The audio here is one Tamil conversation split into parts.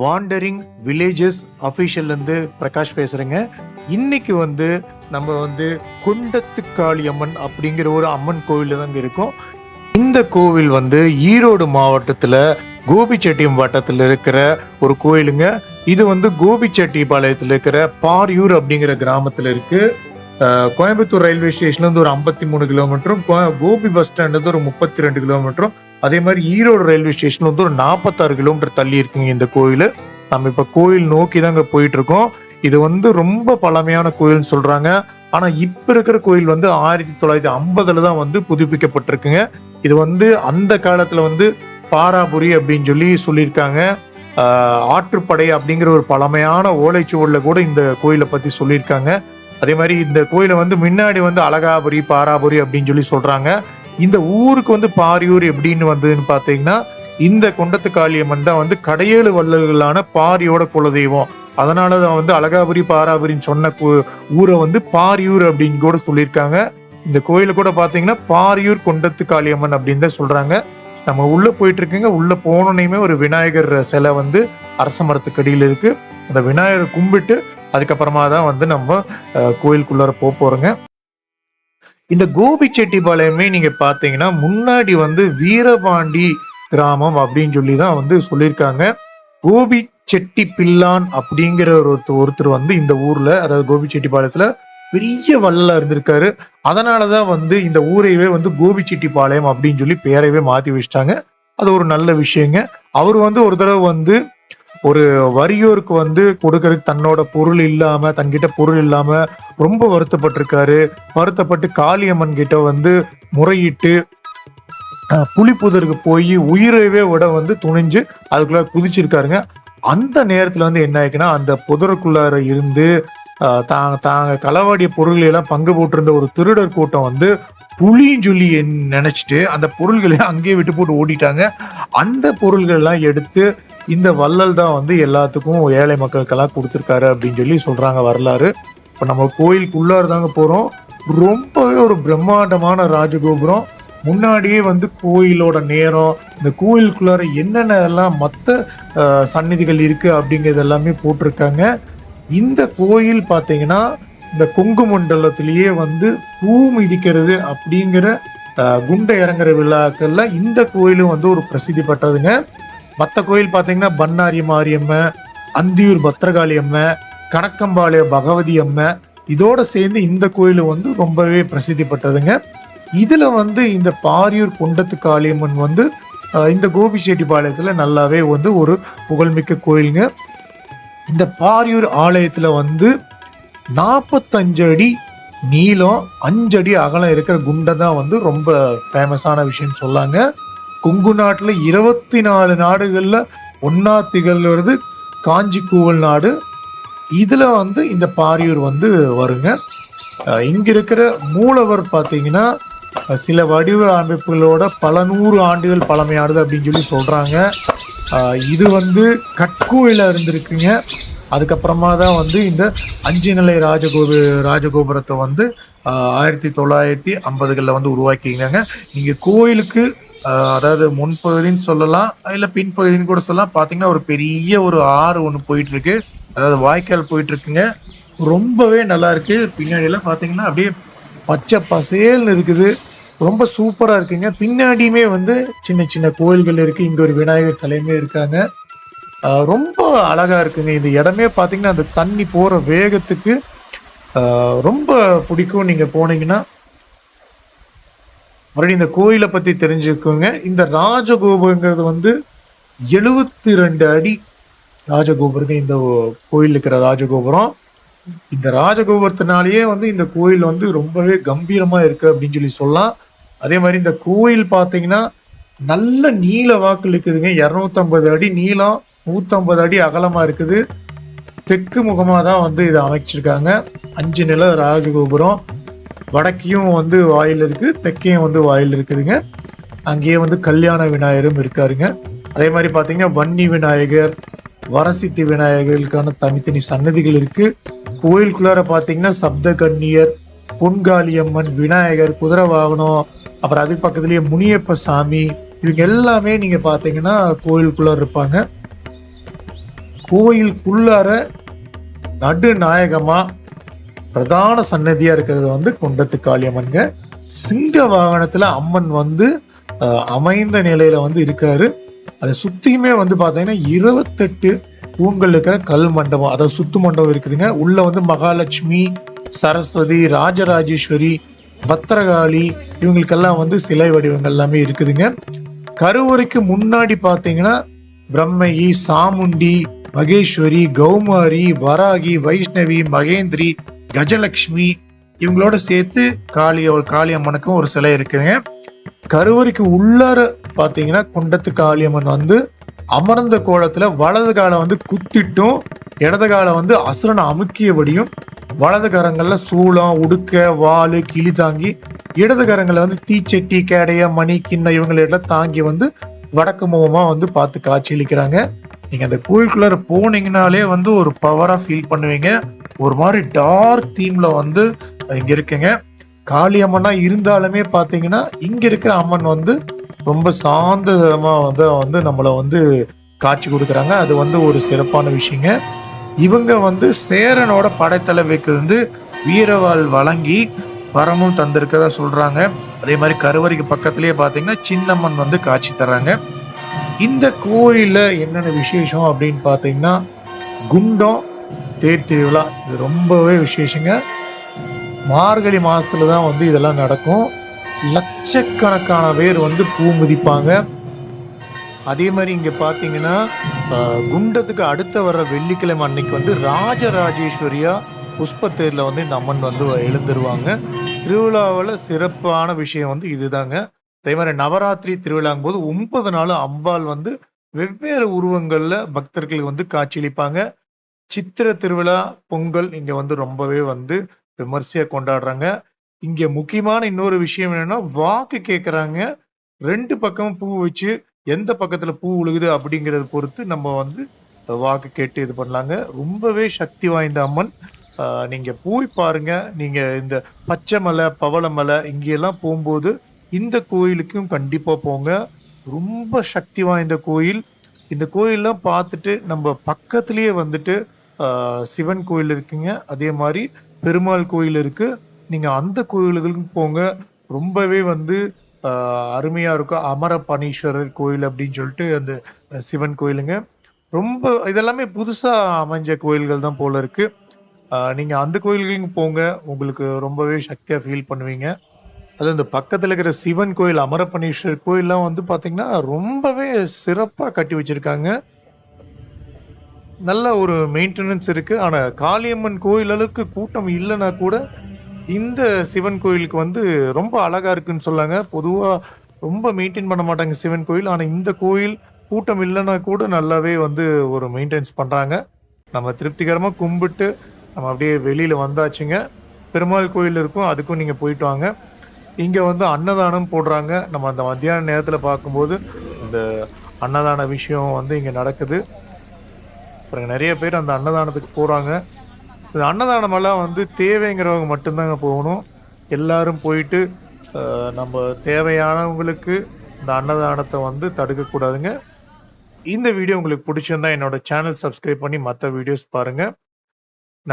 வாண்டரிங் வில்லேஜஸ் இருந்து பிரகாஷ் பேசுறேங்க. இன்னைக்கு வந்து நம்ம வந்து குண்டத்துக்காளி அம்மன் அப்படிங்கிற ஒரு அம்மன் கோவில் தாங்க இருக்கோம். இந்த கோவில் வந்து ஈரோடு மாவட்டத்துல கோபிச்செட்டியம் வட்டத்தில் இருக்கிற ஒரு கோயிலுங்க. இது வந்து கோபிச்செட்டிப்பாளையத்தில் இருக்கிற பாரியூர் அப்படிங்கிற கிராமத்தில் இருக்கு. கோயம்புத்தூர் ரயில்வே ஸ்டேஷன்ல இருந்து ஒரு ஐம்பத்தி மூணு கிலோமீட்டரும் கோ- கோபி பஸ் ஸ்டாண்ட்லேருந்து ஒரு முப்பத்தி ரெண்டு கிலோமீட்டரும் அதே மாதிரி ஈரோடு ரயில்வே ஸ்டேஷன்ல வந்து ஒரு நாற்பத்தாறு கிலோமீட்டர் தள்ளி இருக்குங்க இந்த கோயில். நம்ம இப்போ கோயில் நோக்கி தாங்க போயிட்டு இருக்கோம் இது வந்து ரொம்ப பழமையான கோயில்னு சொல்றாங்க. ஆனா இப்ப இருக்கிற கோயில் வந்து ஆயிரத்தி தொள்ளாயிரத்தி ஐம்பதுல தான் வந்து புதுப்பிக்கப்பட்டிருக்குங்க. இது வந்து அந்த காலத்துல வந்து பாராபுரி அப்படின்னு சொல்லி சொல்லியிருக்காங்க. ஆற்றுப்படை அப்படிங்கிற ஒரு பழமையான ஓலைச்சுவடில் கூட இந்த கோயிலை பத்தி சொல்லியிருக்காங்க. அதே மாதிரி இந்த கோயிலை வந்து முன்னாடி வந்து அழகாபுரி பாராபுரி அப்படின்னு சொல்லி சொல்றாங்க. இந்த ஊருக்கு வந்து பாரியூர் எப்படின்னு வந்ததுன்னு பார்த்தீங்கன்னா இந்த குண்டத்து காளியம்மன் தான் வந்து கடையேழு வள்ளல்களான பாரியோட குலதெய்வம். அதனாலதான் வந்து அழகாபுரி பாராபுரின்னு சொன்ன ஊரை வந்து பாரியூர் அப்படின்னு கூட சொல்லியிருக்காங்க. இந்த கோயில கூட பார்த்தீங்கன்னா பாரியூர் குண்டத்து காளியம்மன் அப்படின்னு தான் சொல்றாங்க. நம்ம உள்ள போயிட்டு இருக்குங்க உள்ள போனோனையுமே ஒரு விநாயகர் சிலை வந்து அரச மரத்துக்கடியில் இருக்கு. அந்த விநாயகரை கும்பிட்டு அதுக்கப்புறமா தான் வந்து நம்ம கோயிலுக்குள்ளார போக போறோங்க. இந்த கோபிச்செட்டிப்பாளையமே நீங்க பாத்தீங்கன்னா முன்னாடி வந்து வீரபாண்டி கிராமம் அப்படின்னு சொல்லி தான் வந்து சொல்லியிருக்காங்க. கோபி செட்டி பில்லான் அப்படிங்கிற ஒருத்தர் ஒருத்தர் வந்து இந்த ஊர்ல அதாவது கோபிச்செட்டிப்பாளையத்துல பெரிய வள்ளலா இருந்திருக்காரு. அதனாலதான் வந்து இந்த ஊரையவே வந்து கோபிச்செட்டிப்பாளையம் அப்படின்னு சொல்லி பேரையவே மாத்தி வச்சிட்டாங்க. அது ஒரு நல்ல விஷயங்க. அவர் வந்து ஒரு தடவை வந்து ஒரு வரியோருக்கு வந்து கொடுக்கறதுக்கு தன்னோட பொருள் இல்லாம தன்கிட்ட பொருள் இல்லாம ரொம்ப வருத்தப்பட்டிருக்காரு. வருத்தப்பட்டு காளியம்மன் கிட்ட வந்து முறையிட்டு புலிப்புதருக்கு போய் உயிரவே விட வந்து துணிஞ்சு அதுக்குள்ள குதிச்சிருக்காருங்க. அந்த நேரத்துல வந்து என்ன ஆயிக்குன்னா அந்த புதருக்குள்ளார இருந்து தாங்க தாங்க களவாடிய பொருள்களை எல்லாம் பங்கு போட்டிருந்த ஒரு திருடர் கூட்டம் வந்து புலின்னு சொல்லி நினைச்சிட்டு அந்த பொருள்களை அங்கேயே விட்டு போட்டு ஓடிட்டாங்க. அந்த பொருள்கள் எல்லாம் எடுத்து இந்த வள்ளல் தான் வந்து எல்லாத்துக்கும் ஏழை மக்களுக்கெல்லாம் கொடுத்துருக்காரு அப்படின்னு சொல்லி சொல்கிறாங்க வரலாறு. இப்போ நம்ம கோயிலுக்குள்ளார தாங்க போகிறோம் ரொம்பவே ஒரு பிரம்மாண்டமான ராஜகோபுரம். முன்னாடியே வந்து கோயிலோட நேரம் இந்த கோயிலுக்குள்ளார என்னென்ன எல்லாம் மற்ற சந்நிதிகள் இருக்குது அப்படிங்கிறது எல்லாமே போட்டிருக்காங்க. இந்த கோயில் பார்த்தீங்கன்னா இந்த கொங்கு மண்டலத்திலேயே வந்து பூ மிதிக்கிறது அப்படிங்கிற குண்டை இறங்குற விழாக்கள்ல இந்த கோயிலும் வந்து ஒரு பிரசித்தி பெற்றதுங்க. மற்ற கோயில் பார்த்தீங்கன்னா பன்னாரி மாரியம்ம அந்தியூர் பத்திரகாளி அம்மை கணக்கம்பாளைய பகவதி அம்மை இதோட சேர்ந்து இந்த கோயில் வந்து ரொம்பவே பிரசித்தி பெற்றதுங்க. இதில் வந்து இந்த பாரியூர் குண்டத்து காளியம்மன் வந்து இந்த கோபிச்செட்டிப்பாளையத்துல நல்லாவே வந்து ஒரு புகழ்மிக்க கோயிலுங்க. இந்த பாரியூர் ஆலயத்தில் வந்து நாற்பத்தஞ்சு அடி நீளம் அஞ்சடி அகலம் இருக்கிற குண்டை தான் வந்து ரொம்ப ஃபேமஸான விஷயம் சொல்லாங்க. கொங்கு நாட்டில் இருபத்தி நாலு நாடுகளில் ஒன்னா திகழ்வது காஞ்சி கூவல் நாடு. இதில் வந்து இந்த பாரியூர் வந்து வருங்க. இங்கே இங்க இருக்கிற மூலவர் பார்த்தீங்கன்னா சில வடிவ அமைப்புகளோட பல நூறு ஆண்டுகள் பழமையானது அப்படின்னு சொல்லி சொல்கிறாங்க இது வந்து கட்கோயில இருந்திருக்குங்க. அதுக்கப்புறமா தான் வந்து இந்த அஞ்சு நிலை ராஜகோபு ராஜகோபுரத்தை வந்து ஆயிரத்தி தொள்ளாயிரத்தி ஐம்பதுகளில் வந்து உருவாக்கிக்கிறாங்க இங்கே கோயிலுக்கு அதாவது முன்பகுதின்னு சொல்லலாம் இல்ல பின்பகுதின்னு கூட சொல்லலாம். பாத்தீங்கன்னா ஒரு பெரிய ஒரு ஆறு ஒன்று போயிட்டு இருக்கு அதாவது வாய்க்கால் போயிட்டு இருக்குங்க ரொம்பவே நல்லா இருக்கு பின்னாடியெல்லாம் பாத்தீங்கன்னா அப்படியே பச்சை பசேல்னு இருக்குது. ரொம்ப சூப்பரா இருக்குங்க. பின்னாடியுமே வந்து சின்ன சின்ன கோயில்கள் இருக்கு. இங்க ஒரு விநாயகர் சிலையுமே இருக்காங்க. ரொம்ப அழகா இருக்குங்க. இந்த இடமே பாத்தீங்கன்னா அந்த தண்ணி போற வேகத்துக்கு ரொம்ப பிடிக்கும். நீங்க போனீங்கன்னா மறுபடியும் இந்த கோயிலை பத்தி தெரிஞ்சுக்கோங்க. இந்த ராஜகோபுரங்கிறது வந்து எழுபத்தி ரெண்டு அடி ராஜகோபுரங்க இந்த கோயில் இருக்கிற ராஜகோபுரம். இந்த ராஜகோபுரத்தினாலேயே வந்து இந்த கோயில் வந்து ரொம்பவே கம்பீரமா இருக்கு அப்படின்னு சொல்லி சொல்லலாம். அதே மாதிரி இந்த கோயில் பார்த்தீங்கன்னா நல்ல நீள வாக்கில் இருக்குதுங்க. 250 அடி நீளம் 150 அடி அகலமா இருக்குது. தெற்கு முகமாக தான் வந்து இதை அமைச்சிருக்காங்க. அஞ்சு நில ராஜகோபுரம். வடக்கையும் வந்து வாயில் இருக்கு தெற்கையும் வந்து வாயில் இருக்குதுங்க. அங்கேயே வந்து கல்யாண விநாயகரும் இருக்காருங்க. அதே மாதிரி பார்த்தீங்கன்னா வன்னி விநாயகர் வரசித்தி விநாயகர்களுக்கான தனித்தனி சன்னதிகள் இருக்கு. கோயிலுக்குள்ளார பார்த்தீங்கன்னா சப்த கன்னியர் பொன்காளியம்மன் விநாயகர் குதிரை வாகனம் அப்புறம் அதுக்கு பக்கத்துலேயே முனியப்ப சாமி இவங்க எல்லாமே நீங்க பார்த்தீங்கன்னா கோயிலுக்குள்ளார இருப்பாங்க. கோயிலுக்குள்ளார நடுநாயகமாக பிரதான சன்னதியா இருக்கிறது வந்து குண்டத்து காளியம்மன்ங்க. சிங்க வாகனத்துல அம்மன் வந்து அமைந்த நிலையில வந்து இருக்காரு. அதை சுத்தியுமே வந்து பாத்தீங்கன்னா இருபத்தெட்டு தூண்கள் இருக்கிற கல் மண்டபம் அதாவது சுத்து மண்டபம் இருக்குதுங்க. உள்ள வந்து மகாலட்சுமி சரஸ்வதி ராஜராஜேஸ்வரி பத்திரகாளி இவங்களுக்கெல்லாம் வந்து சிலை வடிவங்கள் எல்லாமே இருக்குதுங்க. கருவறைக்கு முன்னாடி பார்த்தீங்கன்னா பிரம்மகி சாமுண்டி மகேஸ்வரி கௌமாரி வராகி வைஷ்ணவி மகேந்திரி கஜலட்சுமி இவங்களோட சேர்த்து காளி காளியம்மனுக்கும் ஒரு சிலை இருக்குதுங்க. கருவறைக்கு உள்ளார பார்த்தீங்கன்னா குண்டத்து காளியம்மன் வந்து அமர்ந்த கோலத்துல வலது காலை வந்து குத்திட்டும் இடது காலை வந்து அசுரனை அமுக்கியபடியும் வலது கரங்கள்ல சூளம் உடுக்க வால் கிளி தாங்கி இடது கரங்களை வந்து தீச்சட்டி கேடைய மணி கிண்ண இவங்களெல்லாம் தாங்கி வந்து வடக்கு முகமா வந்து பார்த்து காட்சியளிக்கிறாங்க. நீங்க அந்த கோயிலுக்குள்ளார போனீங்கனாலே வந்து ஒரு பவரா ஃபீல் பண்ணுவீங்க. ஒரு மாதிரி டார்க் தீம்ல வந்து இங்க இருக்குங்க. காளி அம்மனா இருந்தாலுமே பாத்தீங்கன்னா இங்க இருக்கிற அம்மன் வந்து ரொம்ப சாந்தமா வந்து வந்து நம்மள வந்து காட்சி கொடுக்குறாங்க. அது வந்து ஒரு சிறப்பான விஷயங்க. இவங்க வந்து சேரனோட படைத்தலைவைக்கு வந்து வீரவாள் வழங்கி வரமும் தந்திருக்கதா சொல்றாங்க. அதே மாதிரி கருவறைக்கு பக்கத்திலேயே பாத்தீங்கன்னா சின்னம்மன் வந்து காட்சி தர்றாங்க. இந்த கோயிலில் என்னென்ன விசேஷம் அப்படின்னு பாத்தீங்கன்னா குண்டம் தேர் திருவிழா. இது ரொம்பவே விசேஷங்க. மார்கழி மாதத்தில் தான் வந்து இதெல்லாம் நடக்கும். லட்சக்கணக்கான பேர் வந்து பூ மிதிப்பாங்க. அதே மாதிரி இங்க பாத்தீங்கன்னா குண்டத்துக்கு அடுத்த வர்ற வெள்ளிக்கிழமை அன்னைக்கு வந்து ராஜராஜேஸ்வரியா புஷ்பத்தேர்ல வந்து இந்த அம்மன் வந்து எழுந்துருவாங்க. திருவிழாவில் சிறப்பான விஷயம் வந்து இதுதாங்க. அதே மாதிரி நவராத்திரி திருவிழாங்கும் போது ஒன்பது நாள் அம்பாள் வந்து வெவ்வேறு உருவங்கள்ல பக்தர்களுக்கு வந்து காட்சியளிப்பாங்க. சித்திர திருவிழா பொங்கல் இங்க வந்து ரொம்பவே வந்து விமர்சையா கொண்டாடுறாங்க. இங்க முக்கியமான இன்னொரு விஷயம் என்னன்னா வாக்கு கேட்குறாங்க ரெண்டு பக்கமும் பூ வச்சு எந்த பக்கத்துல பூ உழுகுது அப்படிங்கறத பொறுத்து நம்ம வந்து வாக்கு கேட்டு இது பண்ணலாங்க. ரொம்பவே சக்தி வாய்ந்த அம்மன். நீங்கள் நீங்க போய் பாருங்க. நீங்க இந்த பச்சை மலை பவள மலை இங்கெல்லாம் போகும்போது இந்த கோயிலுக்கும் கண்டிப்பா போங்க. ரொம்ப சக்தி வாய்ந்த கோயில். இந்த கோயிலெலாம் பார்த்துட்டு நம்ம பக்கத்துலேயே வந்துட்டு சிவன் கோயில் இருக்குங்க. அதே மாதிரி பெருமாள் கோயில் இருக்கு. நீங்க அந்த கோயில்களுக்கும் போங்க. ரொம்பவே வந்து அருமையா இருக்கும். அமரப்பணீஸ்வரர் கோயில் அப்படின்னு சொல்லிட்டு அந்த சிவன் கோயிலுங்க. ரொம்ப இதெல்லாமே புதுசா அமைஞ்ச கோயில்கள் தான் போல இருக்கு. நீங்க அந்த கோயில்களுக்கும் போங்க. உங்களுக்கு ரொம்பவே சக்தியா ஃபீல் பண்ணுவீங்க. அது இந்த பக்கத்துல இருக்கிற சிவன் கோயில் அமரபனீஸ்வரர் கோயில்லாம் வந்து பாத்தீங்கன்னா ரொம்பவே சிறப்பா கட்டி வச்சிருக்காங்க. நல்ல ஒரு மெயின்டெனன்ஸ் இருக்குது ஆனால் காளியம்மன் கோயில் அளவுக்கு கூட்டம் இல்லைன்னா கூட இந்த சிவன் கோயிலுக்கு வந்து ரொம்ப அழகாக இருக்குன்னு சொல்லாங்க. பொதுவாக ரொம்ப மெயின்டைன் பண்ண மாட்டாங்க சிவன் கோயில். ஆனால் இந்த கோயில் கூட்டம் இல்லைன்னா கூட நல்லாவே வந்து ஒரு மெயின்டைன்ஸ் பண்ணுறாங்க நம்ம திருப்திகரமாக கும்பிட்டு நம்ம அப்படியே வெளியில் வந்தாச்சுங்க. பெருமாள் கோயில் இருக்கும் அதுக்கும் நீங்கள் போயிட்டு வாங்க. இங்கே வந்து அன்னதானம் போடுறாங்க. நம்ம அந்த மத்தியான நேரத்தில் பார்க்கும்போது இந்த அன்னதான விஷயம் வந்து இங்கே நடக்குது. அப்புறம் நிறைய பேர் அந்த அன்னதானத்துக்கு போகிறாங்க இந்த அன்னதானம் எல்லாம் வந்து தேவைங்கிறவங்க மட்டும்தாங்க போகணும். எல்லாரும் போயிட்டு நம்ம தேவையானவங்களுக்கு இந்த அன்னதானத்தை வந்து தடுக்கக்கூடாதுங்க. இந்த வீடியோ உங்களுக்கு பிடிச்சிருந்தா என்னோட சேனல் சப்ஸ்கிரைப் பண்ணி மற்ற வீடியோஸ் பாருங்கள்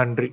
நன்றி.